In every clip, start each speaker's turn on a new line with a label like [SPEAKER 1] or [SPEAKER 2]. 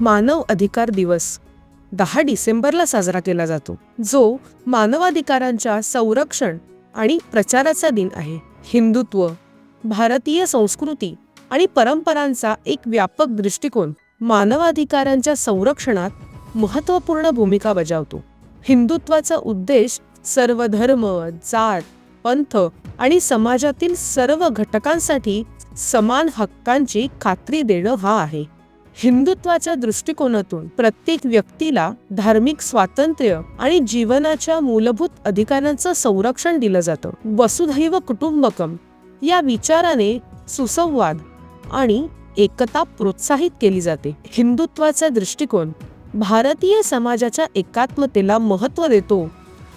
[SPEAKER 1] मानव अधिकार दिवस. दहा डिसेंबरला साजरा केला जातो. जो मानवाधिकारांच्या संरक्षण आणि प्रचाराचा दिन आहे. हिंदुत्व भारतीय संस्कृती आणि परंपरांचा एक व्यापक दृष्टिकोन मानवाधिकारांच्या संरक्षणात महत्त्वपूर्ण भूमिका बजावतो. हिंदुत्वाचा उद्देश सर्व धर्म जात पंथ आणि समाजातील सर्व घटकांसाठी समान हक्कांची खात्री देणं हा आहे. हिंदुत्वाच्या दृष्टिकोनातून प्रत्येक व्यक्तीला धार्मिक स्वातंत्र्य आणि जीवनाच्या मूलभूत अधिकारांचं संरक्षण दिलं जातं. वसुधैव कुटुंबकम या विचाराने सुसंवाद आणि एकता प्रोत्साहित केली जाते. हिंदुत्वाचा दृष्टिकोन भारतीय समाजाच्या एकात्मतेला महत्त्व देतो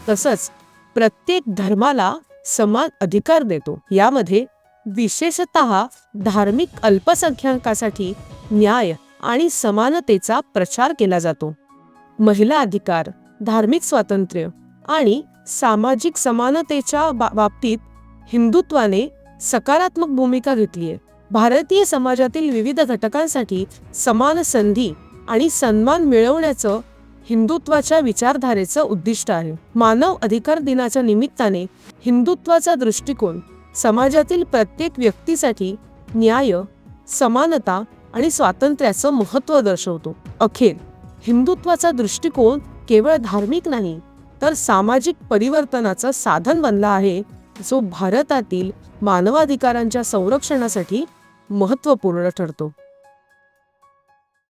[SPEAKER 1] तसंच प्रत्येक धर्माला समान अधिकार देतो. यामध्ये विशेषतः धार्मिक अल्पसंख्याकासाठी न्याय आणि समानतेचा प्रचार केला जातो. महिला अधिकार धार्मिक स्वातंत्र्य आणि सामाजिक समानतेच्या बा- बाबतीत हिंदुत्वाने सकारात्मक भूमिका घेतली आहे. भारतीय समाजातील विविध घटकांसाठी समान संधी आणि सन्मान मिळवण्याचं हिंदुत्वाच्या विचारधारेचं उद्दिष्ट आहे. मानव अधिकार दिनाच्या निमित्ताने हिंदुत्वाचा दृष्टिकोन समाजातील प्रत्येक व्यक्तीसाठी न्याय समानता आणि स्वातंत्र्याचं महत्त्व दर्शवतो. अखेर हिंदुत्वाचा दृष्टिकोन केवळ धार्मिक नाही तर सामाजिक परिवर्तनाचं साधन बनला आहे जो भारतातील मानवाधिकारांच्या संरक्षणासाठी महत्त्वपूर्ण ठरतो.